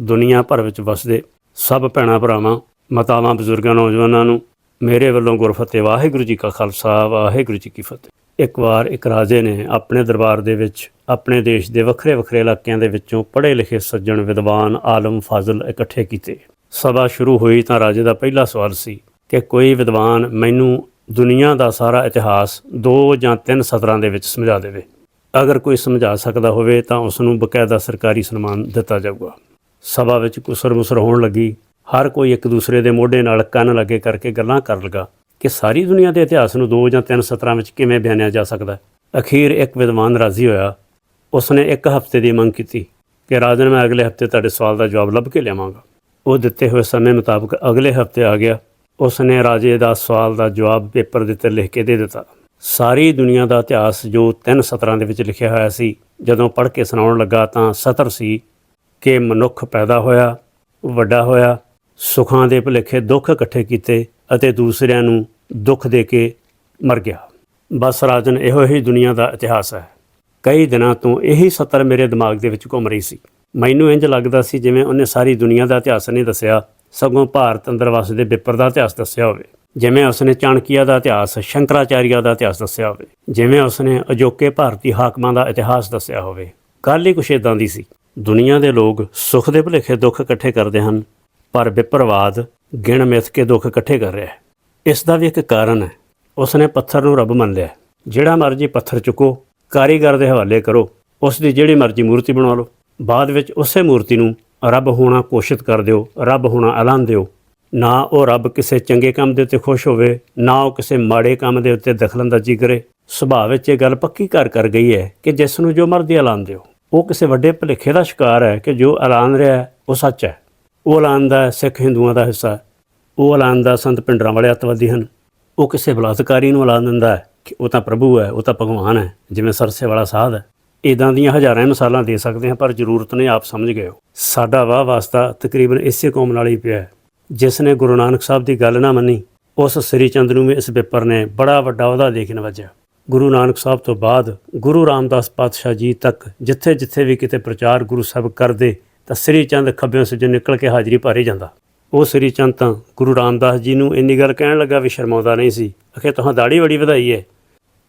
ਦੁਨੀਆ ਭਰ ਵਿੱਚ ਵਸਦੇ ਸਭ ਭੈਣਾਂ ਭਰਾਵਾਂ, ਮਾਤਾਵਾਂ, ਬਜ਼ੁਰਗਾਂ, ਨੌਜਵਾਨਾਂ ਨੂੰ ਮੇਰੇ ਵੱਲੋਂ ਗੁਰਫਤਿਹ। ਵਾਹਿਗੁਰੂ ਜੀ ਕਾ ਖਾਲਸਾ, ਵਾਹਿਗੁਰੂ ਜੀ ਕੀ ਫਤਿਹ। ਇੱਕ ਵਾਰ ਇੱਕ ਰਾਜੇ ਨੇ ਆਪਣੇ ਦਰਬਾਰ ਦੇ ਵਿੱਚ, ਆਪਣੇ ਦੇਸ਼ ਦੇ ਵੱਖਰੇ ਵੱਖਰੇ ਇਲਾਕਿਆਂ ਦੇ ਵਿੱਚੋਂ ਪੜ੍ਹੇ ਲਿਖੇ ਸੱਜਣ ਵਿਦਵਾਨ ਆਲਮ ਫਾਜ਼ਲ ਇਕੱਠੇ ਕੀਤੇ। ਸਭਾ ਸ਼ੁਰੂ ਹੋਈ ਤਾਂ ਰਾਜੇ ਦਾ ਪਹਿਲਾ ਸਵਾਲ ਸੀ ਕਿ ਕੋਈ ਵਿਦਵਾਨ ਮੈਨੂੰ ਦੁਨੀਆ ਦਾ ਸਾਰਾ ਇਤਿਹਾਸ ਦੋ ਜਾਂ ਤਿੰਨ ਸਤਰਾਂ ਦੇ ਵਿੱਚ ਸਮਝਾ ਦੇਵੇ। ਅਗਰ ਕੋਈ ਸਮਝਾ ਸਕਦਾ ਹੋਵੇ ਤਾਂ ਉਸ ਨੂੰ ਬਕਾਇਦਾ ਸਰਕਾਰੀ ਸਨਮਾਨ ਦਿੱਤਾ ਜਾਊਗਾ। ਸਭਾ ਵਿੱਚ ਕੁਸਰ ਮੁਸਰ ਹੋਣ ਲੱਗੀ। ਹਰ ਕੋਈ ਇੱਕ ਦੂਸਰੇ ਦੇ ਮੋਢੇ ਨਾਲ ਕੰਨ ਲੱਗੇ ਕਰਕੇ ਗੱਲਾਂ ਕਰਨ ਲੱਗਾ ਕਿ ਸਾਰੀ ਦੁਨੀਆ ਦੇ ਇਤਿਹਾਸ ਨੂੰ ਦੋ ਜਾਂ ਤਿੰਨ ਸਤਰਾਂ ਵਿੱਚ ਕਿਵੇਂ ਬਿਆਨਿਆ ਜਾ ਸਕਦਾ ਹੈ। ਅਖੀਰ ਇੱਕ ਵਿਦਵਾਨ ਰਾਜ਼ੀ ਹੋਇਆ। ਉਸਨੇ ਇੱਕ ਹਫ਼ਤੇ ਦੀ ਮੰਗ ਕੀਤੀ ਕਿ ਰਾਜਨ, ਮੈਂ ਅਗਲੇ ਹਫ਼ਤੇ ਤੁਹਾਡੇ ਸਵਾਲ ਦਾ ਜਵਾਬ ਲੱਭ ਕੇ ਲਿਆਵਾਂਗਾ। ਉਹ ਦਿੱਤੇ ਹੋਏ ਸਮੇਂ ਮੁਤਾਬਕ ਅਗਲੇ ਹਫ਼ਤੇ ਆ ਗਿਆ। ਉਸਨੇ ਰਾਜੇ ਦਾ ਸਵਾਲ ਦਾ ਜਵਾਬ ਪੇਪਰ ਦੇ ਉੱਤੇ ਲਿਖ ਕੇ ਦੇ ਦਿੱਤਾ। ਸਾਰੀ ਦੁਨੀਆ ਦਾ ਇਤਿਹਾਸ ਜੋ ਤਿੰਨ ਸਤਰਾਂ ਦੇ ਵਿੱਚ ਲਿਖਿਆ ਹੋਇਆ ਸੀ, ਜਦੋਂ ਪੜ੍ਹ ਕੇ ਸੁਣਾਉਣ ਲੱਗਾ ਤਾਂ ਸਤਰ ਸੀ ਕਿ ਮਨੁੱਖ ਪੈਦਾ ਹੋਇਆ, ਵੱਡਾ ਹੋਇਆ, ਸੁੱਖਾਂ ਦੇ ਭੁਲੇਖੇ ਦੁੱਖ ਇਕੱਠੇ ਕੀਤੇ ਅਤੇ ਦੂਸਰਿਆਂ ਨੂੰ ਦੁੱਖ ਦੇ ਕੇ ਮਰ ਗਿਆ। ਬਸ ਰਾਜਨ, ਇਹੋ ਹੀ ਦੁਨੀਆ ਦਾ ਇਤਿਹਾਸ ਹੈ। ਕਈ ਦਿਨਾਂ ਤੋਂ ਇਹੀ ਸਤਰ ਮੇਰੇ ਦਿਮਾਗ ਦੇ ਵਿੱਚ ਘੁੰਮ ਰਹੀ ਸੀ। ਮੈਨੂੰ ਇੰਜ ਲੱਗਦਾ ਸੀ ਜਿਵੇਂ ਉਹਨੇ ਸਾਰੀ ਦੁਨੀਆ ਦਾ ਇਤਿਹਾਸ ਨਹੀਂ ਦੱਸਿਆ, ਸਗੋਂ ਭਾਰਤ ਅੰਦਰ ਵਸਦੇ ਵਿਪਰ ਦਾ ਇਤਿਹਾਸ ਦੱਸਿਆ ਹੋਵੇ। ਜਿਵੇਂ ਉਸਨੇ ਚਾਣਕੀਆ ਦਾ ਇਤਿਹਾਸ, ਸ਼ੰਕਰਾਚਾਰੀਆ ਦਾ ਇਤਿਹਾਸ ਦੱਸਿਆ ਹੋਵੇ। ਜਿਵੇਂ ਉਸਨੇ ਅਜੋਕੇ ਭਾਰਤੀ ਹਾਕਮਾਂ ਦਾ ਇਤਿਹਾਸ ਦੱਸਿਆ ਹੋਵੇ। ਗੱਲ ਹੀ ਕੁਛ ਇਦਾਂ ਦੀ ਸੀ। ਦੁਨੀਆ ਦੇ ਲੋਕ ਸੁੱਖ ਦੇ ਭੁਲੇਖੇ ਦੁੱਖ ਇਕੱਠੇ ਕਰਦੇ ਹਨ, ਪਰ ਵਿਪਰਵਾਦ ਗਿਣ ਮਿਥ ਕੇ ਦੁੱਖ ਇਕੱਠੇ ਕਰ ਰਿਹਾ ਹੈ। ਇਸ ਦਾ ਵੀ ਇੱਕ ਕਾਰਨ ਹੈ। ਉਸਨੇ ਪੱਥਰ ਨੂੰ ਰੱਬ ਮੰਨ ਲਿਆ ਜਿਹੜਾ ਮਰਜ਼ੀ ਪੱਥਰ ਚੁੱਕੋ, ਕਾਰੀਗਰ ਦੇ ਹਵਾਲੇ ਕਰੋ। ਉਸ ਦੀ ਜਿਹੜੀ ਮਰਜ਼ੀ ਮੂਰਤੀ ਬਣਾ ਲਓ। ਬਾਅਦ ਵਿੱਚ ਉਸੇ ਮੂਰਤੀ ਨੂੰ ਰੱਬ ਹੋਣਾ ਕੋਸ਼ਿਸ਼ ਕਰ ਦਿਓ, ਰੱਬ ਹੋਣਾ ਐਲਾਨ ਦਿਓ। ਨਾ ਉਹ ਰੱਬ ਕਿਸੇ ਚੰਗੇ ਕੰਮ ਦੇ ਉੱਤੇ ਖੁਸ਼ ਹੋਵੇ, ਨਾ ਉਹ ਕਿਸੇ ਮਾੜੇ ਕੰਮ ਦੇ ਉੱਤੇ ਦਖਲਅੰਦਾਜ਼ੀ ਕਰੇ। ਸੁਭਾਅ ਵਿੱਚ ਇਹ ਗੱਲ ਪੱਕੀ ਕਰ ਕਰ ਗਈ ਹੈ ਕਿ ਜਿਸ ਨੂੰ ਜੋ ਮਰਜ਼ੀ ਐਲਾਨ ਦਿਓ। ਉਹ ਕਿਸੇ ਵੱਡੇ ਭੁਲੇਖੇ ਦਾ ਸ਼ਿਕਾਰ ਹੈ ਕਿ ਜੋ ਐਲਾਨ ਰਿਹਾ ਉਹ ਸੱਚ ਹੈ। ਉਹ ਐਲਾਨ ਦਾ ਸਿੱਖ ਹਿੰਦੂਆਂ ਦਾ ਹਿੱਸਾ ਉਹ ਐਲਾਨ ਦਾ ਸੰਤ ਪਿੰਡਰਾਂ ਵਾਲੇ ਅੱਤਵਾਦੀ ਹਨ। ਉਹ ਕਿਸੇ ਬਲਾਤਕਾਰੀ ਨੂੰ ਐਲਾਨ ਦਿੰਦਾ ਹੈ ਕਿ ਉਹ ਤਾਂ ਪ੍ਰਭੂ ਹੈ, ਉਹ ਤਾਂ ਭਗਵਾਨ ਹੈ, ਜਿਵੇਂ ਸਰਸੇ ਵਾਲਾ ਸਾਧ ਹੈ। ਇਦਾਂ ਦੀਆਂ ਹਜ਼ਾਰਾਂ ਮਿਸਾਲਾਂ ਦੇ ਸਕਦੇ ਹਾਂ, ਪਰ ਜ਼ਰੂਰਤ ਨਹੀਂ ਆਪ ਸਮਝ ਗਏ ਹੋ। ਸਾਡਾ ਵਾਹ ਵਾਸਤਾ ਤਕਰੀਬਨ ਇਸੇ ਕੌਮ ਨਾਲ ਹੀ ਪਿਆ ਜਿਸ ਨੇ ਗੁਰੂ ਨਾਨਕ ਸਾਹਿਬ ਦੀ ਗੱਲ ਨਾ ਮੰਨੀ, ਉਸ ਸ੍ਰੀ ਚੰਦ ਨੂੰ ਵੀ ਇਸ ਪੇਪਰ ਨੇ ਬੜਾ ਵੱਡਾ ਉਹਦਾ ਦੇ ਕੇ ਨਵਾਜਿਆ। ਗੁਰੂ ਨਾਨਕ ਸਾਹਿਬ ਤੋਂ ਬਾਅਦ ਗੁਰੂ ਰਾਮਦਾਸ ਪਾਤਸ਼ਾਹ ਜੀ ਤੱਕ ਜਿੱਥੇ ਜਿੱਥੇ ਵੀ ਕਿਤੇ ਪ੍ਰਚਾਰ ਗੁਰੂ ਸਾਹਿਬ ਕਰਦੇ, ਤਾਂ ਸ੍ਰੀ ਚੰਦ ਖੱਬਿਓਂ ਸੱਜੋਂ ਨਿਕਲ ਕੇ ਹਾਜ਼ਰੀ ਭਾਰੇ ਜਾਂਦਾ। ਉਹ ਸ੍ਰੀ ਚੰਦ ਤਾਂ ਗੁਰੂ ਰਾਮਦਾਸ ਜੀ ਨੂੰ ਇੰਨੀ ਗੱਲ ਕਹਿਣ ਲੱਗਾ ਵੀ ਸ਼ਰਮਾਉਂਦਾ ਨਹੀਂ ਸੀ। ਅਖੇ ਤੁਹਾਂ ਦਾੜੀ ਬੜੀ ਵਧਾਈ ਹੈ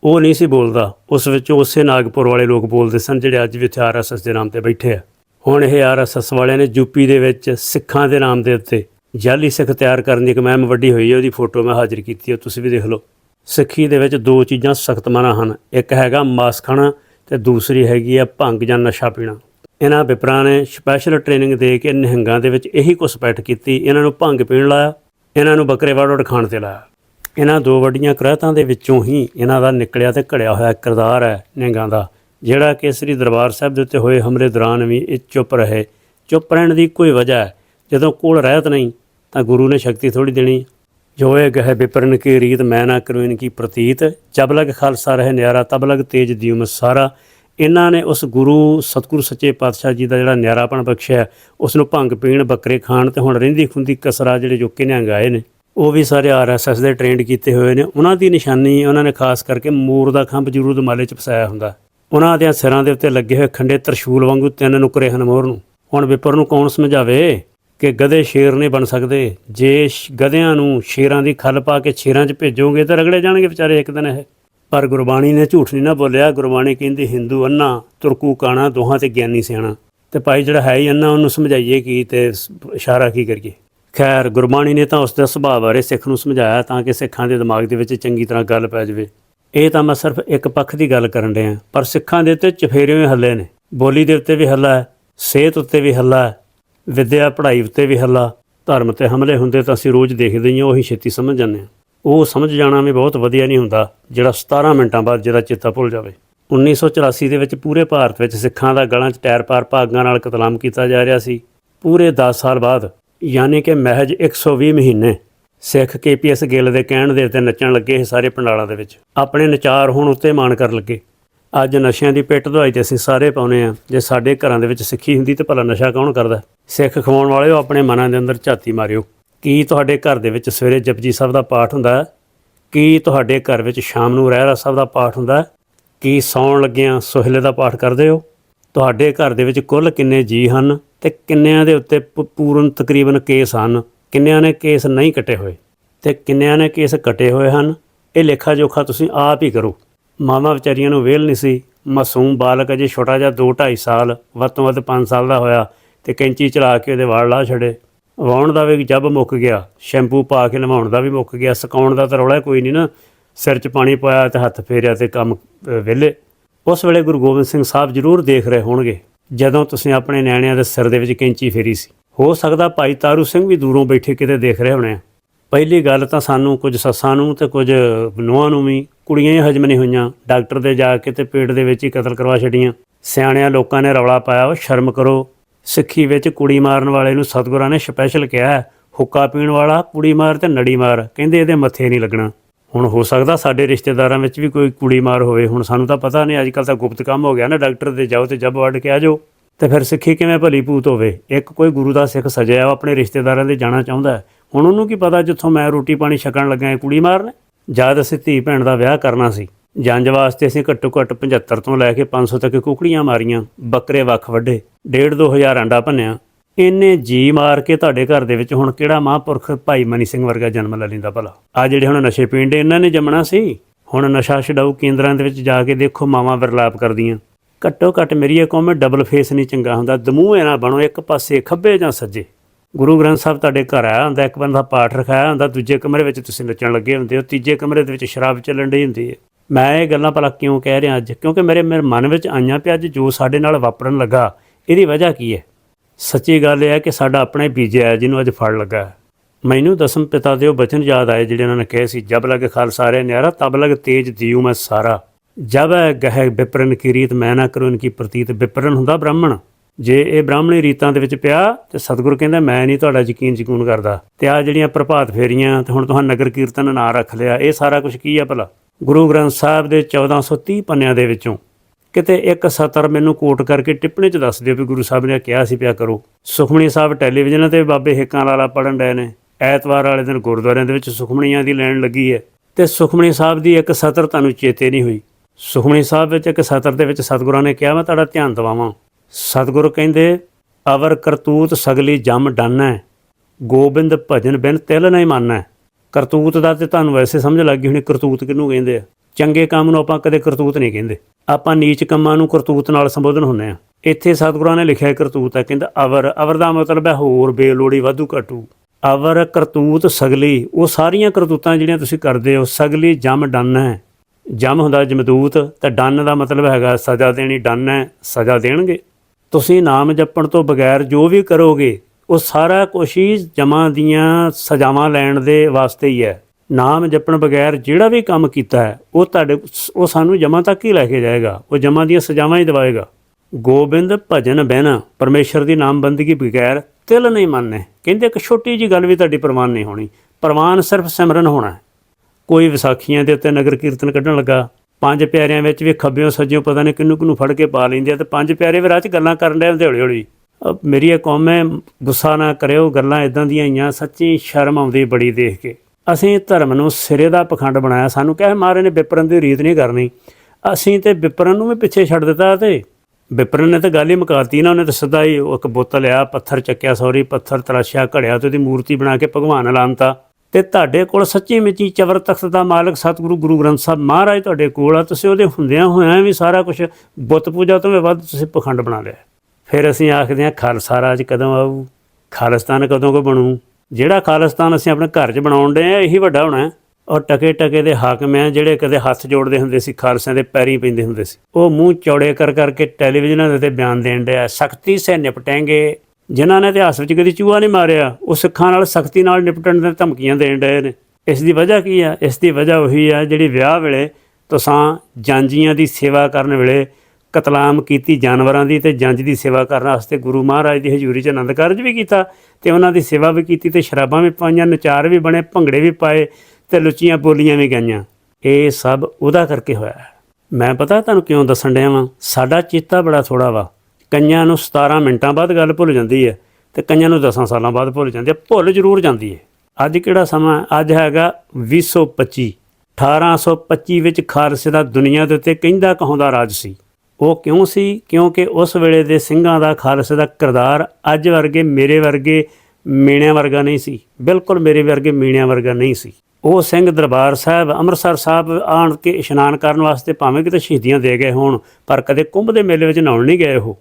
ਉਹ ਨਹੀਂ ਸੀ ਬੋਲਦਾ। ਉਸ ਵਿੱਚ ਉਸੇ ਨਾਗਪੁਰ ਵਾਲੇ ਲੋਕ ਬੋਲਦੇ ਸਨ ਜਿਹੜੇ ਅੱਜ ਵੀ ਇੱਥੇ ਆਰਐਸਐਸ ਦੇ ਨਾਮ ਤੇ ਬੈਠੇ ਆ। ਹੁਣ ਇਹ ਆਰਐਸਐਸ ਵਾਲਿਆਂ ਨੇ ਯੂਪੀ ਦੇ ਵਿੱਚ ਸਿੱਖਾਂ ਦੇ ਨਾਮ ਦੇ ਉੱਤੇ ਜਾਲੀ ਸਿੱਖ ਤਿਆਰ ਕਰਨ ਦੀ ਇੱਕ ਮਹਿਮ ਵੱਡੀ ਹੋਈ ਹੈ। ਉਹਦੀ ਫੋਟੋ ਮੈਂ ਹਾਜ਼ਰ ਕੀਤੀ ਹੈ। ਤੁਸੀਂ ਵੀ ਦੇਖ ਲਓ। ਸਿੱਖੀ ਦੇ ਵਿੱਚ ਦੋ ਚੀਜ਼ਾਂ ਸਖਤ ਮਨਾ ਹਨ। ਇੱਕ ਹੈਗਾ ਮਾਸ ਖਾਣਾ ਤੇ ਦੂਸਰੀ ਹੈਗੀ ਆ ਭੰਗ ਜਾਂ ਨਸ਼ਾ ਪੀਣਾ। ਇਹਨਾਂ ਵਿਪਰਾਂ ਨੇ ਸਪੈਸ਼ਲ ਟ੍ਰੇਨਿੰਗ ਦੇ ਕੇ ਨਿਹੰਗਾਂ ਦੇ ਵਿੱਚ ਇਹੀ ਘੁਸਪੈਠ ਕੀਤੀ। ਇਹਨਾਂ ਨੂੰ ਭੰਗ ਪੀਣ ਲਾਇਆ, ਇਹਨਾਂ ਨੂੰ ਬੱਕਰੇ ਵੜ ਖਾਣ ਤੇ ਲਾਇਆ। ਇਹਨਾਂ ਦੋ ਵੱਡੀਆਂ ਕ੍ਰਹਿਤਾਂ ਦੇ ਵਿੱਚੋਂ ਹੀ ਇਹਨਾਂ ਦਾ ਨਿਕਲਿਆ ਤੇ ਘੜਿਆ ਹੋਇਆ ਕਿਰਦਾਰ ਹੈ ਨਿਹੰਗਾਂ ਦਾ, ਜਿਹੜਾ ਕਿ ਸ੍ਰੀ ਦਰਬਾਰ ਸਾਹਿਬ ਦੇ ਉੱਤੇ ਹੋਏ ਹਮਲੇ ਦੌਰਾਨ ਵੀ ਇਹ ਚੁੱਪ ਰਹੇ। ਚੁੱਪ ਰਹਿਣ ਦੀ ਕੋਈ ਵਜ੍ਹਾ ਹੈ। ਜਦੋਂ ਕੋਲ ਰਹਿਤ ਨਹੀਂ, ਤਾਂ ਗੁਰੂ ਨੇ ਸ਼ਕਤੀ ਥੋੜੀ ਦੇਣੀ। ਜੋ ਇਹ ਗਹਿ ਵਿਪਰਨ ਕੀ ਰੀਤ, ਮੈਂ ਨਾ ਕਰੂੰ ਇਨਕੀ ਪ੍ਰਤੀਤ। ਜਬ ਲਗ ਖਾਲਸਾ ਰਹੇ ਨਿਆਰਾ, ਤਬ ਲਗ ਤੇਜ ਦਿਉ ਸਾਰਾ ਇਹਨਾਂ ਨੇ ਉਸ ਗੁਰੂ ਸਤਿਗੁਰੂ ਸੱਚੇ ਪਾਤਸ਼ਾਹ ਜੀ ਦਾ ਜਿਹੜਾ ਨਿਆਰਾਪਣ ਬਖਸ਼ਿਆ ਉਸ ਨੂੰ ਭੰਗ ਪੀਣ, ਬੱਕਰੇ ਖਾਣ ਤੇ ਹੁਣ ਰਹਿੰਦੀ ਖੁੰਦੀ ਕਸਰਾ ਜਿਹੜੇ ਜੋ ਜੋਕੇ ਨਿਹੰਗ ਆਏ ਨੇ। ਉਹ ਵੀ ਸਾਰੇ ਆਰਐਸਐਸ ਦੇ ਟ੍ਰੇਨਡ ਕੀਤੇ ਹੋਏ ਨੇ। ਉਹਨਾਂ ਦੀ ਨਿਸ਼ਾਨੀ ਉਹਨਾਂ ਨੇ ਖਾਸ ਕਰਕੇ ਮੋਰ ਦਾ ਖੰਭ ਜ਼ਰੂਰ ਦਮਾਲੇ 'ਚ ਫਸਾਇਆ ਹੁੰਦਾ। ਉਹਨਾਂ ਦੇ ਸਿਰਾਂ ਦੇ ਉੱਤੇ ਲੱਗੇ ਹੋਏ ਖੰਡੇ ਤਰਸ਼ੂਲ ਵਾਂਗੂ ਤਿੰਨ ਨੁਕਰੇ ਹਨ ਮੋਰ ਨੂੰ। ਹੁਣ ਵਿਪਰ ਨੂੰ ਕੌਣ ਸਮਝਾਵੇ? ਕਿ ਗਧੇ ਸ਼ੇਰ ਨਹੀਂ ਬਣ ਸਕਦੇ। ਜੇ ਸ਼- ਗਧਿਆਂ ਨੂੰ ਸ਼ੇਰਾਂ ਦੀ ਖੱਲ ਪਾ ਕੇ ਸ਼ੇਰਾਂ 'ਚ ਭੇਜੋਗੇ ਤਾਂ ਰਗੜੇ ਜਾਣਗੇ ਵਿਚਾਰੇ ਇੱਕ ਦਿਨ ਇਹ। ਪਰ ਗੁਰਬਾਣੀ ਨੇ ਝੂਠ ਨਹੀਂ ਨਾ ਬੋਲਿਆ। ਗੁਰਬਾਣੀ ਕਹਿੰਦੀ, ਹਿੰਦੂ ਅੰਨਾ, ਤੁਰਕੂ ਕਾਣਾ, ਦੋਹਾਂ ਤੇ ਗਿਆਨੀ ਸਿਆਣਾ। ਤੇ ਭਾਈ ਜਿਹੜਾ ਹੈ ਹੀ ਅੰਨਾ, ਉਹਨੂੰ ਸਮਝਾਈਏ ਕੀ ਤੇ ਇਸ਼ਾਰਾ ਕੀ ਕਰੀਏ। ਖੈਰ, ਗੁਰਬਾਣੀ ਨੇ ਤਾਂ ਉਸ ਦੇ ਸੁਭਾਅ ਬਾਰੇ ਸਿੱਖ ਨੂੰ ਸਮਝਾਇਆ ਤਾਂ ਕਿ ਸਿੱਖਾਂ ਦੇ ਦਿਮਾਗ ਦੇ ਵਿੱਚ ਚੰਗੀ ਤਰ੍ਹਾਂ ਗੱਲ ਪੈ ਜਾਵੇ। ਇਹ ਤਾਂ ਮੈਂ ਸਿਰਫ ਇੱਕ ਪੱਖ ਦੀ ਗੱਲ ਕਰਨ ਡਿਆ। ਪਰ ਸਿੱਖਾਂ ਦੇ ਉੱਤੇ ਚਫੇਰੇ ਹੋਏ ਹੱਲੇ ਨੇ। ਬੋਲੀ ਦੇ ਉੱਤੇ ਵੀ ਹੱਲਾ ਹੈ, ਸਿਹਤ ਉੱਤੇ ਵੀ ਹੱਲਾ ਹੈ। ਵਿੱਦਿਆ ਪੜ੍ਹਾਈ ਉੱਤੇ ਵੀ ਹੱਲਾ, ਧਰਮ ਤੇ ਹਮਲੇ ਹੁੰਦੇ ਤਾਂ ਅਸੀਂ ਰੋਜ਼ ਦੇਖਦੇ ਹੀ ਹਾਂ, ਉਹੀ ਛੇਤੀ ਸਮਝ ਜਾਂਦੇ ਹਾਂ। ਉਹ ਸਮਝ ਜਾਣਾ ਵੀ ਬਹੁਤ ਵਧੀਆ ਨਹੀਂ ਹੁੰਦਾ, ਜਿਹੜਾ 17 ਮਿੰਟਾਂ ਬਾਅਦ ਜਿਹਦਾ ਚੇਤਾ ਭੁੱਲ ਜਾਵੇ। 1984 ਦੇ ਵਿੱਚ ਪੂਰੇ ਭਾਰਤ ਵਿੱਚ ਸਿੱਖਾਂ ਦਾ ਗਲਾਂ 'ਚ ਟਾਇਰ ਪਾਰ ਭਾਗਾਂ ਨਾਲ ਕਤਲਾਮ ਕੀਤਾ ਜਾ ਰਿਹਾ ਸੀ। ਪੂਰੇ 10 ਸਾਲ ਬਾਅਦ, ਯਾਨੀ ਕਿ ਮਹਿਜ 120 ਮਹੀਨੇ, ਸਿੱਖ ਕੇਪੀਐਸ ਗਿੱਲ ਦੇ ਕਹਿਣ ਦੇ ਉੱਤੇ ਨੱਚਣ ਲੱਗੇ ਇਹ ਸਾਰੇ ਪੰਡਾਲਾਂ ਦੇ ਵਿੱਚ। ਆਪਣੇ ਨਚਾਰ ਹੋਣ ਉੱਤੇ ਮਾਣ ਕਰਨ ਲੱਗੇ। ਅੱਜ ਨਸ਼ਿਆਂ ਦੀ ਪਿੱਟ ਦਵਾਈ ਤੇ ਅਸੀਂ ਸਾਰੇ ਪਾਉਨੇ ਆ। ਜੇ ਸਾਡੇ ਘਰਾਂ ਦੇ ਵਿੱਚ ਸਿੱਖੀ ਹੁੰਦੀ ਤੇ ਭਲਾ ਨਸ਼ਾ ਕੌਣ ਕਰਦਾ? ਸਿੱਖ ਖਵਾਉਣ ਵਾਲਿਓ ਆਪਣੇ ਮਨਾਂ ਦੇ ਅੰਦਰ ਝਾਤੀ ਮਾਰਿਓ। ਕੀ ਤੁਹਾਡੇ ਘਰ ਦੇ ਵਿੱਚ ਸਵੇਰੇ ਜਪਜੀ ਸਾਹਿਬ ਦਾ ਪਾਠ ਹੁੰਦਾ? ਕੀ ਤੁਹਾਡੇ ਘਰ ਵਿੱਚ ਸ਼ਾਮ ਨੂੰ ਰਹਿਰਾ ਸਾਹਿਬ ਦਾ ਪਾਠ ਹੁੰਦਾ? ਕੀ ਸੌਣ ਲੱਗਿਆਂ ਸੁਹਲੇ ਦਾ ਪਾਠ ਕਰਦੇ ਹੋ? ਤੁਹਾਡੇ ਘਰ ਦੇ ਵਿੱਚ ਕੁੱਲ ਕਿੰਨੇ ਜੀ ਹਨ ਤੇ ਕਿੰਨਿਆਂ ਦੇ ਉੱਤੇ ਪ- ਪੂਰਨ ਤਕਰੀਬਨ ਕੇਸ ਹਨ? ਕਿੰਨਿਆਂ ਨੇ ਕੇਸ ਨਹੀਂ ਕੱਟੇ ਹੋਏ ਤੇ ਕਿੰਨਿਆਂ ਨੇ ਕੇਸ ਕੱਟੇ ਹੋਏ ਹਨ? ਇਹ ਲੇਖਾ ਜੋਖਾ ਤੁਸੀਂ ਆਪ ਹੀ ਕਰੋ। ਮਾਮਾ ਵਿਚਾਰੀਆਂ ਨੂੰ ਵੇਲ ਨਹੀਂ ਸੀ। ਮਾਸੂਮ ਬਾਲਕ ਅਜੇ ਛੋਟਾ ਜਿਹਾ 2 2.5 ਸਾਲ ਵੱਧ ਤੋਂ ਵੱਧ 5 ਸਾਲ ਦਾ ਹੋਇਆ ਤੇ ਕੈਂਚੀ ਚਲਾ ਕੇ ਉਹਦੇ ਵਾਲ ਲਾ ਛੜੇ ਵਾਉਣ ਦਾ ਵੀ ਜੱਬ ਮੁੱਕ ਗਿਆ। ਸ਼ੈਂਪੂ ਪਾ ਕੇ ਨਵਾਉਣ ਦਾ ਵੀ ਮੁੱਕ ਗਿਆ। ਸੁਕਾਉਣ ਦਾ ਤਾਂ ਰੌਲਾ ਕੋਈ ਨਹੀਂ ਨਾ। ਸਿਰ 'ਚ ਪਾਣੀ ਪਾਇਆ ਤੇ ਹੱਥ ਫੇਰਿਆ ਤੇ ਕੰਮ ਅ, ਵਿਹਲੇ। ਉਸ ਵੇਲੇ ਗੁਰੂ ਗੋਬਿੰਦ ਸਿੰਘ ਸਾਹਿਬ ਜ਼ਰੂਰ ਦੇਖ ਰਹੇ ਹੋਣਗੇ ਜਦੋਂ ਤੁਸੀਂ ਆਪਣੇ ਨਿਆਣਿਆਂ ਦੇ ਸਿਰ ਦੇ ਵਿੱਚ ਕੈਂਚੀ ਫੇਰੀ ਸੀ। ਹੋ ਸਕਦਾ ਭਾਈ ਤਾਰੂ ਸਿੰਘ ਵੀ ਦੂਰੋਂ ਬੈਠੇ ਕਿਤੇ ਦੇਖ ਰਹੇ ਹੋਣੇ ਆ। ਪਹਿਲੀ ਗੱਲ ਤਾਂ ਸਾਨੂੰ ਕੁਝ ਸੱਸਾਂ ਨੂੰ ਤੇ ਕੁਝ ਨੂੰਹਾਂ ਨੂੰ ਵੀ ਕੁੜੀਆਂ ਹੀ ਹਜਮ ਨਹੀਂ ਹੋਈਆਂ। ਡਾਕਟਰ ਦੇ ਜਾ ਕੇ ਤੇ ਪੇਟ ਦੇ ਵਿੱਚ ਹੀ ਕਤਲ ਕਰਵਾ ਛੱਡੀਆਂ। ਸਿਆਣਿਆਂ ਲੋਕਾਂ ਨੇ ਰੌਲਾ ਪਾਇਆ, ਉਹ ਸ਼ਰਮ ਕਰੋ। ਸਿੱਖੀ ਵਿੱਚ ਕੁੜੀ ਮਾਰਨ ਵਾਲੇ ਨੂੰ ਸਤਿਗੁਰਾਂ ਨੇ ਸਪੈਸ਼ਲ ਕਿਹਾ ਹੁੱਕਾ ਪੀਣ ਵਾਲਾ, ਕੁੜੀ ਮਾਰ ਤੇ ਨੜੀ ਮਾਰ। ਕਹਿੰਦੇ ਇਹਦੇ ਮੱਥੇ ਨਹੀਂ ਲੱਗਣਾ। ਹੁਣ ਹੋ ਸਕਦਾ ਸਾਡੇ ਰਿਸ਼ਤੇਦਾਰਾਂ ਵਿੱਚ ਵੀ ਕੋਈ ਕੁੜੀ ਮਾਰ ਹੋਵੇ। ਹੁਣ ਸਾਨੂੰ ਤਾਂ ਪਤਾ ਨਹੀਂ ਅੱਜ ਕੱਲ ਤਾਂ ਗੁਪਤ ਕੰਮ ਹੋ ਗਿਆ ਨਾ। ਡਾਕਟਰ ਦੇ ਜਾਓ ਤੇ ਜੱਬ ਵੱਢ ਕੇ ਆ ਜਾਓ। ਤੇ ਫਿਰ ਸਿੱਖੀ ਕਿਵੇਂ ਭਲੀ ਭੂਤ ਹੋਵੇ? ਇੱਕ ਕੋਈ ਗੁਰੂ ਦਾ ਸਿੱਖ ਸਜਿਆ, ਉਹ ਆਪਣੇ ਰਿਸ਼ਤੇਦਾਰਾਂ ਦੇ ਜਾਣਾ ਚਾਹੁੰਦਾ ਹੁਣ ਉਹਨੂੰ ਕੀ ਪਤਾ ਜਿੱਥੋਂ ਮੈਂ ਰੋਟੀ ਪਾਣੀ ਛਕਣ ਲੱਗਾ, ਇਹ ਕੁੜੀ ਮਾਰਨ? ਜਦ ਅਸੀਂ ਧੀ ਭੈਣ ਦਾ ਵਿਆਹ ਕਰਨਾ ਸੀ ਜੰਜ ਵਾਸਤੇ ਅਸੀਂ ਘੱਟੋ ਘੱਟ 75 ਤੋਂ ਲੈ ਕੇ 500 ਤੱਕ ਕੁਕੜੀਆਂ ਮਾਰੀਆਂ, ਬੱਕਰੇ ਵੱਖ ਵੱਡੇ ਡੇਢ ਦੋ ਹਜ਼ਾਰ ਅੰਡਾ ਭੰਨਿਆ। ਇੰਨੇ ਜੀ ਮਾਰ ਕੇ ਤੁਹਾਡੇ ਘਰ ਦੇ ਵਿੱਚ ਹੁਣ ਕਿਹੜਾ ਮਹਾਂਪੁਰਖ ਭਾਈ ਮਨੀ ਸਿੰਘ ਵਰਗਾ ਜਨਮ ਲੈ ਲੈਂਦਾ ਭਲਾ? ਆ ਜਿਹੜੇ ਹੁਣ ਨਸ਼ੇ ਪੀਂਦੇ, ਇਹਨਾਂ ਨੇ ਜੰਮਣਾ ਸੀ? ਹੁਣ ਨਸ਼ਾ ਛਡਾਊ ਕੇਂਦਰਾਂ ਦੇ ਵਿੱਚ ਜਾ ਕੇ ਦੇਖੋ ਮਾਵਾਂ ਵਿਰਲਾਪ ਕਰਦੀਆਂ। ਘੱਟੋ ਘੱਟ ਮੇਰੀ ਇਹ ਕੌਮ ਡਬਲ ਫੇਸ ਨਹੀਂ ਚੰਗਾ ਹੁੰਦਾ, ਦਮੂਹ ਇਹ ਨਾ ਬਣੋ, ਇੱਕ ਪਾਸੇ ਖੱਬੇ ਜਾਂ ਸੱਜੇ। ਗੁਰੂ ਗ੍ਰੰਥ ਸਾਹਿਬ ਤੁਹਾਡੇ ਘਰ ਆਇਆ ਹੁੰਦਾ, ਇੱਕ ਬੰਦਾ ਪਾਠ ਰਖਾਇਆ ਹੁੰਦਾ, ਦੂਜੇ ਕਮਰੇ ਵਿੱਚ ਤੁਸੀਂ ਨੱਚਣ ਲੱਗੇ ਹੁੰਦੇ ਹੋ, ਤੀਜੇ ਕਮਰੇ ਦੇ ਵਿੱਚ ਸ਼ਰਾਬ ਚੱਲਣ ਡਈ ਹੁੰਦੀ ਹੈ। ਮੈਂ ਇਹ ਗੱਲਾਂ ਭਲਾ ਕਿਉਂ ਕਹਿ ਰਿਹਾ ਅੱਜ? ਕਿਉਂਕਿ ਮੇਰੇ ਮੇਰੇ ਮਨ ਵਿੱਚ ਆਈਆਂ ਪਿਆ ਅੱਜ ਜੋ ਸਾਡੇ ਨਾਲ ਵਾਪਰਨ ਲੱਗਾ, ਇਹਦੀ ਵਜ੍ਹਾ ਕੀ ਹੈ? ਸੱਚੀ ਗੱਲ ਇਹ ਹੈ ਕਿ ਸਾਡਾ ਆਪਣੇ ਹੀ ਬੀਜਿਆ ਹੈ ਜਿਹਨੂੰ ਅੱਜ ਫੜ ਲੱਗਾ ਮੈਨੂੰ ਦਸਮ ਪਿਤਾ ਦੇ ਉਹ ਬਚਨ ਯਾਦ ਆਏ, ਜਿਹੜੇ ਉਹਨਾਂ ਨੇ ਕਹੇ ਸੀ, ਜਬ ਲਗ ਖਾਲਸਾ ਰੇ ਨਿਆਰਾ, ਤਬ ਲਗ ਤੇਜ ਦਿਉ ਮੈਂ ਸਾਰਾ। ਜਬ ਹੈ ਗਹਿ ਵਿਪਰਨ ਕੀ ਰੀਤ, ਮੈਂ ਨਾ ਕਰੂੰ ਇਨਕੀ ਪ੍ਰਤੀਤ। ਵਿਪਰਨ ਹੁੰਦਾ ਬ੍ਰਾਹਮਣ। ਜੇ ਇਹ ਬ੍ਰਾਹਮਣੀ ਰੀਤਾਂ ਦੇ ਵਿੱਚ ਪਿਆ, ਤੇ ਸਤਿਗੁਰ ਕਹਿੰਦਾ, ਮੈਂ ਨਹੀਂ ਤੁਹਾਡਾ ਯਕੀਨ ਯਕੂਨ ਕਰਦਾ। ਤੇ ਆ ਜਿਹੜੀਆਂ ਪ੍ਰਭਾਤ ਫੇਰੀਆਂ, ਤੇ ਹੁਣ ਤੁਹਾਨੂੰ ਨਗਰ ਕੀਰਤਨ ਨਾਂ ਰੱਖ ਲਿਆ, ਇਹ ਸਾਰਾ ਕੁਝ ਕੀ ਆ ਭਲਾ? ਗੁਰੂ ਗ੍ਰੰਥ ਸਾਹਿਬ ਦੇ 1430 ਪੰਨਿਆਂ ਦੇ ਵਿੱਚੋਂ ਕਿਤੇ ਇੱਕ ਸਤਰ ਮੈਨੂੰ ਕੋਟ ਕਰਕੇ ਟਿੱਪਣੀ ਚ ਦੱਸ ਦਿਓ ਵੀ ਗੁਰੂ ਸਾਹਿਬ ਨੇ ਕਿਹਾ ਸੀ ਪਿਆ ਕਰੋ। ਸੁਖਮਣੀ ਸਾਹਿਬ ਟੈਲੀਵਿਜ਼ਨ ਤੇ ਬਾਬੇ ਹੇਕਾਂ ਲਾਲਾ ਪੜਨ ਡਏ ਨੇ। ਐਤਵਾਰ ਵਾਲੇ ਦਿਨ ਗੁਰਦੁਆਰਿਆਂ ਦੇ ਵਿੱਚ ਸੁਖਮਣੀਆਂ ਦੀ ਲੈਣ ਲੱਗੀ ਹੈ ਤੇ ਸੁਖਮਣੀ ਸਾਹਿਬ ਦੀ ਇੱਕ ਸਤਰ ਤੁਹਾਨੂੰ ਚੇਤੇ ਨਹੀਂ ਹੋਈ। ਸੁਖਮਣੀ ਸਾਹਿਬ ਵਿੱਚ ਇੱਕ ਸਤਰ ਦੇ ਵਿੱਚ ਸਤਿਗੁਰਾਂ ਨੇ ਕਿਹਾ, ਮੈਂ ਤੁਹਾਡਾ ਧਿਆਨ ਦਿਵਾਵਾਂ। ਸਤਿਗੁਰ ਕਹਿੰਦੇ, ਅਵਰ ਕਰਤੂਤ ਸਗਲੀ ਜਮ ਡਾਨੈ, ਗੋਬਿੰਦ ਭਜਨ ਬਿਨ ਤਿਲ ਨਹੀਂ ਮੰਨੈ। ਕਰਤੂਤ ਦਾ ਤੇ ਤੁਹਾਨੂੰ ਵੈਸੇ ਸਮਝ ਲੱਗ ਗਈ ਹੋਣੀ ਕਰਤੂਤ ਕਿਹਨੂੰ ਕਹਿੰਦੇ ਆ। ਚੰਗੇ ਕੰਮ ਨੂੰ ਆਪਾਂ ਕਦੇ ਕਰਤੂਤ ਨਹੀਂ ਕਹਿੰਦੇ। ਆਪਾਂ ਨੀਚ ਕੰਮਾਂ ਨੂੰ ਕਰਤੂਤ ਨਾਲ ਸੰਬੋਧਨ ਹੁੰਦੇ ਆ ਇੱਥੇ ਸਤਿਗੁਰਾਂ ਨੇ ਲਿਖਿਆ ਕਰਤੂਤ ਹੈ, ਕਹਿੰਦਾ ਅਵਰ ਅਵਰ ਦਾ ਮਤਲਬ ਹੈ ਹੋਰ, ਬੇਲੋੜੀ, ਵਾਧੂ ਘਟੂ। ਅਵਰ ਕਰਤੂਤ ਸਗਲੀ, ਉਹ ਸਾਰੀਆਂ ਕਰਤੂਤਾਂ ਜਿਹੜੀਆਂ ਤੁਸੀਂ ਕਰਦੇ ਹੋ, ਸਗਲੀ ਜਮ ਡੰਨ। ਹੈ ਜਮ ਹੁੰਦਾ ਜਮਦੂਤ, ਤਾਂ ਡੰਨ ਦਾ ਮਤਲਬ ਹੈਗਾ ਸਜ਼ਾ ਦੇਣੀ, ਡੰਨ ਹੈ ਸਜ਼ਾ ਦੇਣਗੇ। ਤੁਸੀਂ ਨਾਮ ਜਪਣ ਤੋਂ ਬਗੈਰ ਜੋ ਵੀ ਕਰੋਗੇ, ਉਹ ਸਾਰਾ ਕੁਛ ਹੀ ਜਮਾਂ ਦੀਆਂ ਸਜ਼ਾਵਾਂ ਲੈਣ ਦੇ ਵਾਸਤੇ ਹੀ ਹੈ। ਨਾਮ ਜਪਣ ਬਗੈਰ ਜਿਹੜਾ ਵੀ ਕੰਮ ਕੀਤਾ ਹੈ, ਉਹ ਤੁਹਾਡੇ ਉਹ ਸਾਨੂੰ ਜਮਾਂ ਤੱਕ ਹੀ ਲੈ ਕੇ ਜਾਏਗਾ। ਉਹ ਜਮਾਂ ਦੀਆਂ ਸਜ਼ਾਵਾਂ ਹੀ ਦਵਾਏਗਾ। ਗੋਬਿੰਦ ਭਜਨ ਬਹਿਣਾ ਪਰਮੇਸ਼ਰ ਦੀ ਨਾਮ ਬੰਦਗੀ ਬਗੈਰ ਤਿਲ ਨਹੀਂ ਮੰਨਨੇ ਕਹਿੰਦੇ ਇੱਕ ਛੋਟੀ ਜੀ ਗੱਲ ਵੀ ਤੁਹਾਡੀ ਪ੍ਰਵਾਨ ਨਹੀਂ ਹੋਣੀ। ਪ੍ਰਵਾਨ ਸਿਰਫ ਸਿਮਰਨ ਹੋਣਾ ਕੋਈ ਵਿਸਾਖੀਆਂ ਦੇ ਉੱਤੇ ਨਗਰ ਕੀਰਤਨ ਕੱਢਣ ਲੱਗਾ ਪੰਜ ਪਿਆਰਿਆਂ ਵਿੱਚ ਵੀ ਖੱਬਿਓਂ ਸੱਜਿਓਂ ਪਤਾ ਨਹੀਂ ਕਿੰਨੂੰ ਕਿੰਨੂੰ ਫੜ ਕੇ ਪਾ ਲੈਂਦੇ ਆ ਤੇ ਪੰਜ ਪਿਆਰੇ ਵੀ ਰਾਹ 'ਚ ਗੱਲਾਂ ਕਰਨ ਦੇ ਹੁੰਦੇ ਹੌਲੀ ਹੌਲੀ ਮੇਰੀ ਇਹ ਕੌਮ ਹੈ, ਗੁੱਸਾ ਨਾ ਕਰਿਓ, ਗੱਲਾਂ ਇਦਾਂ ਦੀਆਂ ਆਈਆਂ, ਸੱਚੀ ਸ਼ਰਮ ਆਉਂਦੀ ਬੜੀ ਦੇਖ ਕੇ। ਅਸੀਂ ਧਰਮ ਨੂੰ ਸਿਰੇ ਦਾ ਪਖੰਡ ਬਣਾਇਆ, ਸਾਨੂੰ ਕਹੇ ਮਾਰੇ ਨੇ ਵਿਪਰਨ ਦੀ ਰੀਤ ਨਹੀਂ ਕਰਨੀ। ਅਸੀਂ ਤੇ ਵਿਪਰਨ ਨੂੰ ਵੀ ਪਿੱਛੇ ਛੱਡ ਦਿੱਤਾ ਤੇ ਵਿਪਰਨ ਨੇ ਤਾਂ ਗੱਲ ਹੀ ਮੁਕਾਤੀ ਨਾ, ਉਹਨੇ ਤਾਂ ਸਿੱਧਾ ਹੀ ਉਹ ਇੱਕ ਬੋਤਲ ਆ ਪੱਥਰ ਚੱਕਿਆ, ਸੌਰੀ, ਪੱਥਰ ਤਰਾਸ਼ਿਆ, ਘੜਿਆ ਤੇ ਉਹਦੀ ਮੂਰਤੀ ਬਣਾ ਕੇ ਭਗਵਾਨ ਲਾਂਤਾ। ਤੇ ਤੁਹਾਡੇ ਕੋਲ ਸੱਚੀ ਮਿੱਚੀ ਚਵਰ ਤਖਤ ਦਾ ਮਾਲਕ ਸਤਿਗੁਰੂ ਗੁਰੂ ਗ੍ਰੰਥ ਸਾਹਿਬ ਮਹਾਰਾਜ ਤੁਹਾਡੇ ਕੋਲ ਆ, ਤੁਸੀਂ ਉਹਦੇ ਹੁੰਦਿਆਂ ਹੋਇਆਂ ਵੀ ਸਾਰਾ ਕੁਝ ਬੁੱਤ ਪੂਜਾ ਤੋਂ ਵੀ ਵੱਧ ਤੁਸੀਂ ਪਖੰਡ ਬਣਾ ਲਿਆ। ਫਿਰ ਅਸੀਂ ਆਖਦੇ ਹਾਂ, ਖਾਲਸਾ ਰਾਜ ਕਦੋਂ ਆਊ? ਖਾਲਿਸਤਾਨ ਕਦੋਂ ਕੋ ਬਣੂ? ਜਿਹੜਾ ਖਾਲਿਸਤਾਨ ਅਸੀਂ ਆਪਣੇ ਘਰ 'ਚ ਬਣਾਉਣ ਦੇ ਆ, ਇਹੀ ਵੱਡਾ ਹੋਣਾ ਹੈ। ਔਰ ਟਕੇ ਟਕੇ ਦੇ ਹਾਕਮ ਆ, ਜਿਹੜੇ ਕਦੇ ਹੱਥ ਜੋੜਦੇ ਹੁੰਦੇ ਸੀ, ਖਾਲਸਿਆਂ ਦੇ ਪੈਰੀ ਪੈਂਦੇ ਹੁੰਦੇ ਸੀ। ਉਹ ਮੂੰਹ ਚੌੜੇ ਕਰ ਕਰਕੇ ਟੈਲੀਵਿਜ਼ਨਾਂ ਦੇ ਉੱਤੇ ਬਿਆਨ ਦੇਣ ਡਿਆ ਸਖਤੀ ਸੇ ਨਿਪਟਾਂਗੇ ਜਿਨ੍ਹਾਂ ਨੇ ਇਤਿਹਾਸ ਵਿੱਚ ਕਦੀ ਚੂਹਾ ਨਹੀਂ ਮਾਰਿਆ, ਉਹ ਸਿੱਖਾਂ ਨਾਲ ਸਖਤੀ ਨਾਲ ਨਿਪਟਣ ਦੀਆਂ ਧਮਕੀਆਂ ਦੇਣ ਡਏ ਨੇ। ਇਸ ਦੀ ਵਜ੍ਹਾ ਕੀ ਆ ਇਸ ਦੀ ਵਜ੍ਹਾ ਉਹੀ ਆ ਜਿਹੜੀ ਵਿਆਹ ਵੇਲੇ ਤੁਸਾਂ ਜਾਂਜੀਆਂ ਦੀ ਸੇਵਾ ਕਰਨ ਵੇਲੇ ਕਤਲਾਮ ਕੀਤੀ ਜਾਨਵਰਾਂ ਦੀ ਤੇ ਜੰਜ ਦੀ ਸੇਵਾ ਕਰਨ ਵਾਸਤੇ ਗੁਰੂ ਮਹਾਰਾਜ ਦੀ ਹਜ਼ੂਰੀ 'ਚ ਆਨੰਦ ਕਾਰਜ ਵੀ ਕੀਤਾ ਤੇ ਉਹਨਾਂ ਦੀ ਸੇਵਾ ਵੀ ਕੀਤੀ ਤੇ ਸ਼ਰਾਬਾਂ ਵੀ ਪਾਈਆਂ, ਨਚਾਰ ਵੀ ਬਣੇ, ਭੰਗੜੇ ਵੀ ਪਾਏ ਤੇ ਲੁੱਚੀਆਂ ਬੋਲੀਆਂ ਵੀ ਗਾਈਆਂ। ਇਹ ਸਭ ਉਹਦਾ ਕਰਕੇ ਹੋਇਆ ਹੈ। ਮੈਂ ਪਤਾ ਤੁਹਾਨੂੰ ਕਿਉਂ ਦੱਸਣ ਡਿਆ ਵਾਂ? ਸਾਡਾ ਚੇਤਾ ਬੜਾ ਥੋੜਾ ਵਾ। ਕਈਆਂ ਨੂੰ 17 ਮਿੰਟਾਂ ਬਾਅਦ ਗੱਲ ਭੁੱਲ ਜਾਂਦੀ ਹੈ ਤੇ ਕਈਆਂ ਨੂੰ 10 ਸਾਲਾਂ ਬਾਅਦ ਭੁੱਲ ਜਾਂਦੀ ਹੈ, ਭੁੱਲ ਜ਼ਰੂਰ ਜਾਂਦੀ ਹੈ। ਅੱਜ ਕਿਹੜਾ ਸਮਾਂ ਅੱਜ ਹੈਗਾ 2025 1825 ਵਿੱਚ ਖਾਲਸੇ ਦਾ ਦੁਨੀਆ ਦੇ ਉੱਤੇ ਕਹਿੰਦਾ ਕਹਾਉਂਦਾ ਰਾਜ ਸੀ? ਉਹ ਕਿਉਂ ਸੀ? ਕਿਉਂਕਿ ਉਸ ਵੇਲੇ ਦੇ ਸਿੰਘਾਂ ਦਾ ਖਾਲਸੇ ਦਾ ਕਿਰਦਾਰ ਅੱਜ ਵਰਗੇ, ਮੇਰੇ ਵਰਗੇ ਮੀਣਿਆਂ ਵਰਗਾ ਨਹੀਂ ਸੀ। ਬਿਲਕੁਲ ਮੇਰੇ ਵਰਗੇ ਮੀਣਿਆਂ ਵਰਗਾ ਨਹੀਂ ਸੀ। ਉਹ ਸਿੰਘ ਦਰਬਾਰ ਸਾਹਿਬ, ਅੰਮ੍ਰਿਤਸਰ ਸਾਹਿਬ ਆਣ ਕੇ ਇਸ਼ਨਾਨ ਕਰਨ ਵਾਸਤੇ ਭਾਵੇਂ ਕਿਤੇ ਸ਼ਹੀਦੀਆਂ ਦੇ ਗਏ ਹੋਣ, ਪਰ ਕਦੇ ਕੁੰਭ ਦੇ ਮੇਲੇ ਵਿੱਚ ਨਹਾਉਣ ਨਹੀਂ ਗਏ ਉਹ।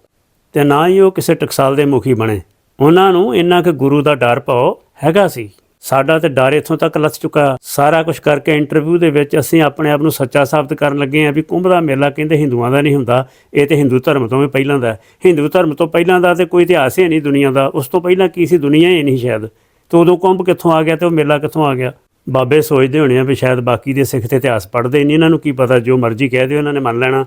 ਤੇ ਨਾ ਹੀ ਉਹ ਕਿਸੇ ਟਕਸਾਲ ਦੇ ਮੁਖੀ ਬਣੇ। ਉਹਨਾਂ ਨੂੰ ਇੰਨਾ ਕਿ ਗੁਰੂ ਦਾ ਡਰ ਪਾਓ ਹੈਗਾ ਸੀ। ਸਾਡਾ ਤੇ ਡਰ ਇੱਥੋਂ ਤੱਕ ਲੱਥ ਚੁੱਕਾ। ਸਾਰਾ ਕੁਝ ਕਰਕੇ ਇੰਟਰਵਿਊ ਦੇ ਵਿੱਚ ਅਸੀਂ ਆਪਣੇ ਆਪ ਨੂੰ ਸੱਚਾ ਸਾਬਤ ਕਰਨ ਲੱਗੇ ਆ ਵੀ ਕੁੰਭ ਦਾ ਮੇਲਾ ਕਹਿੰਦੇ ਹਿੰਦੂਆਂ ਦਾ ਨਹੀਂ ਹੁੰਦਾ। ਇਹ ਤੇ ਹਿੰਦੂ ਧਰਮ ਤੋਂ ਵੀ ਪਹਿਲਾਂ ਦਾ ਹਿੰਦੂ ਧਰਮ ਤੋਂ ਪਹਿਲਾਂ ਦਾ ਤੇ ਕੋਈ ਇਤਿਹਾਸ ਹੀ ਨਹੀਂ ਦੁਨੀਆ ਦਾ। ਉਸ ਤੋਂ ਪਹਿਲਾਂ ਕੀ ਸੀ? ਦੁਨੀਆ ਹੀ ਨਹੀਂ ਸ਼ਾਇਦ। ਤੇ ਉਦੋਂ ਕੁੰਭ ਕਿੱਥੋਂ ਆ ਗਿਆ ਤੇ ਉਹ ਮੇਲਾ ਕਿੱਥੋਂ ਆ ਗਿਆ? ਬਾਬੇ ਸੋਚਦੇ ਹੋਣੇ ਆ ਵੀ ਸ਼ਾਇਦ ਬਾਕੀ ਦੇ ਸਿੱਖ ਤੇ ਇਤਿਹਾਸ ਪੜ੍ਹਦੇ ਨਹੀਂ। ਇਹਨਾਂ ਨੂੰ ਕੀ ਪਤਾ? ਜੋ ਮਰਜ਼ੀ ਕਹਿ ਦਿਓ, ਇਹਨਾਂ ਨੇ ਮੰਨ ਲੈਣਾ।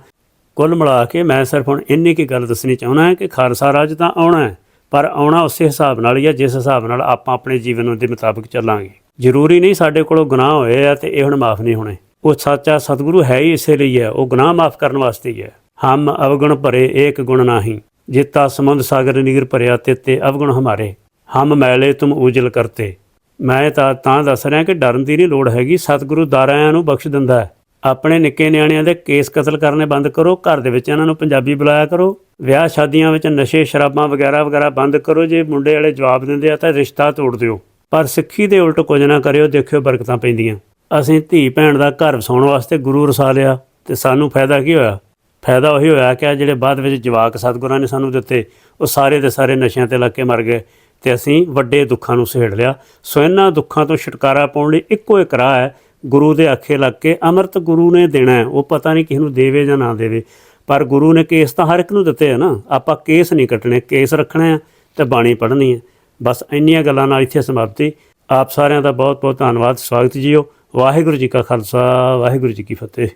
ਕੁੱਲ ਮਿਲਾ ਕੇ ਮੈਂ ਸਿਰਫ ਹੁਣ ਇੰਨੀ ਕੀ ਗੱਲ ਦੱਸਣੀ ਚਾਹੁੰਦਾ ਹਾਂ ਕਿ ਖਾਲਸਾ ਰਾਜ ਤਾਂ ਆਉਣਾ ਹੈ, ਪਰ ਆਉਣਾ ਉਸੇ ਹਿਸਾਬ ਨਾਲ ਹੀ ਹੈ ਜਿਸ ਹਿਸਾਬ ਨਾਲ ਆਪਾਂ ਆਪਣੇ ਜੀਵਨ ਦੇ ਮੁਤਾਬਕ ਚੱਲਾਂਗੇ। ਜ਼ਰੂਰੀ ਨਹੀਂ ਸਾਡੇ ਕੋਲੋਂ ਗੁਨਾਹ ਹੋਏ ਆ ਤੇ ਇਹ ਹੁਣ ਮਾਫ ਨਹੀਂ ਹੋਣੇ। ਉਹ ਸੱਚਾ ਸਤਿਗੁਰੂ ਹੈ ਹੀ ਇਸੇ ਲਈ ਹੈ, ਉਹ ਗੁਨਾਹ ਮਾਫ ਕਰਨ ਵਾਸਤੇ ਹੀ ਹੈ। ਹਮ ਅਵਗੁਣ ਭਰੇ ਏਕ ਗੁਣ ਨਾਹੀ, ਜਿਤਾ ਸਮੁੰਦ ਸਾਗਰ ਨੀਰ ਭਰਿਆ ਤੇ ਤੇ ਅਵਗੁਣ ਹਮਾਰੇ। ਹਮ ਮੈਲੇ ਤੁਮ ਉਜਲ ਕਰਤੇ। ਮੈਂ ਤਾਂ ਤਾਂ ਦੱਸ ਰਿਹਾ ਕਿ ਡਰਨ ਦੀ ਨਹੀਂ ਲੋੜ ਹੈਗੀ, ਸਤਿਗੁਰੂ ਦਾਰਿਆਂ ਨੂੰ ਬਖਸ਼ ਦਿੰਦਾ ਹੈ। ਆਪਣੇ ਨਿੱਕੇ ਨਿਆਣਿਆਂ ਦੇ ਕੇਸ ਕਤਲ ਕਰਨੇ ਬੰਦ ਕਰੋ, ਘਰ ਦੇ ਵਿੱਚ ਇਹਨਾਂ ਨੂੰ ਪੰਜਾਬੀ ਬੁਲਾਇਆ ਕਰੋ, ਵਿਆਹ ਸ਼ਾਦੀਆਂ ਵਿੱਚ ਨਸ਼ੇ, ਸ਼ਰਾਬਾਂ ਵਗੈਰਾ ਵਗੈਰਾ ਬੰਦ ਕਰੋ, ਜੇ ਮੁੰਡੇ ਵਾਲੇ ਜਵਾਬ ਦਿੰਦੇ ਆ ਤਾਂ ਰਿਸ਼ਤਾ ਤੋੜ ਦਿਓ। ਪਰ ਸਿੱਖੀ ਦੇ ਉਲਟ ਕੁਝ ਨਾ ਕਰਿਓ, ਦੇਖਿਓ ਬਰਕਤਾਂ ਪੈਂਦੀਆਂ। ਅਸੀਂ ਧੀ ਭੈਣ ਦਾ ਘਰ ਵਸਾਉਣ ਵਾਸਤੇ ਗੁਰੂ ਰਸਾ ਲਿਆ ਤੇ ਸਾਨੂੰ ਫਾਇਦਾ ਕੀ ਹੋਇਆ? ਫਾਇਦਾ ਉਹੀ ਹੋਇਆ ਕਿ ਆਹ ਜਿਹੜੇ ਬਾਅਦ ਵਿੱਚ ਜਵਾਕ ਸਤਿਗੁਰਾਂ ਨੇ ਸਾਨੂੰ ਦਿੱਤੇ, ਉਹ ਸਾਰੇ ਦੇ ਸਾਰੇ ਨਸ਼ਿਆਂ ਤੇ ਲੱਗ ਕੇ ਮਰ ਗਏ ਤੇ ਅਸੀਂ ਵੱਡੇ ਦੁੱਖਾਂ ਨੂੰ ਸਹੇੜ ਲਿਆ। ਸੋ ਇਹਨਾਂ ਦੁੱਖਾਂ ਤੋਂ ਛੁਟਕਾਰਾ ਪਾਉਣ ਲਈ ਇੱਕੋ ਇੱਕ ਰਾਹ ਹੈ ਗੁਰੂ ਦੇ ਅੱਖੇ ਲੱਗ ਕੇ ਅੰਮ੍ਰਿਤ ਗੁਰੂ ਨੇ ਦੇਣਾ ਉਹ ਪਤਾ ਨਹੀਂ ਕਿਸ ਨੂੰ ਦੇਵੇ ਜਾਂ ਨਾ ਦੇਵੇ। ਪਰ ਗੁਰੂ ਨੇ ਕੇਸ ਤਾਂ ਹਰ ਇੱਕ ਨੂੰ ਦਿੱਤੇ ਆ ਨਾ। ਆਪਾਂ ਕੇਸ ਨਹੀਂ ਕੱਟਣੇ, ਕੇਸ ਰੱਖਣੇ ਆ ਤੇ ਬਾਣੀ ਪੜ੍ਹਨੀ ਹੈ। ਬਸ ਇੰਨੀਆਂ ਗੱਲਾਂ ਨਾਲ ਇੱਥੇ ਸਮਾਪਤੀ। ਆਪ ਸਾਰਿਆਂ ਦਾ ਬਹੁਤ ਬਹੁਤ ਧੰਨਵਾਦ। ਸਵਾਗਤ ਜੀਓ। ਵਾਹਿਗੁਰੂ ਜੀ ਕਾ ਖਾਲਸਾ, ਵਾਹਿਗੁਰੂ ਜੀ ਕੀ ਫਤਿਹ।